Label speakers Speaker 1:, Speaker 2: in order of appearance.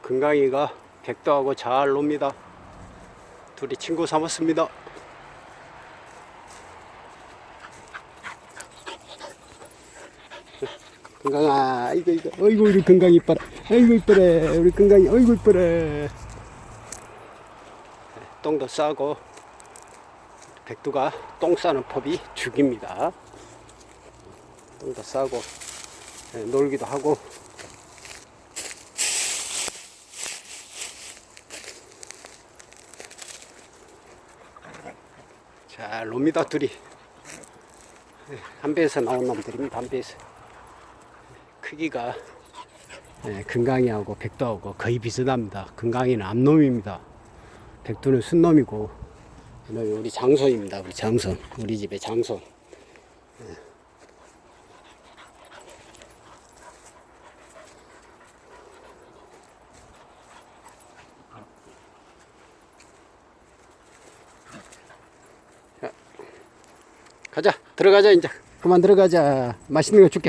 Speaker 1: 금강이가 백도하고 잘 놉니다. 둘이 친구 삼았습니다. 금강아, 이거 이거, 어이구 우리 금강이 이뻐라, 아이고 이뻐래, 우리 금강이, 어이구 이뻐래. 똥도 싸고 백두가 똥 싸는 법이 죽입니다. 똥도 싸고 예, 놀기도 하고 잘 놉니다 둘이. 예, 담배에서 나온 놈들입니다 담배에서. 크기가 예, 금강이하고 백두하고 거의 비슷합니다. 금강이는 암놈입니다. 백두는 순놈이고 이놈이 우리 장손입니다 우리 장손 우리 집의 장손 가자. 들어가자 이제 그만 들어가자. 맛있는 거 줄게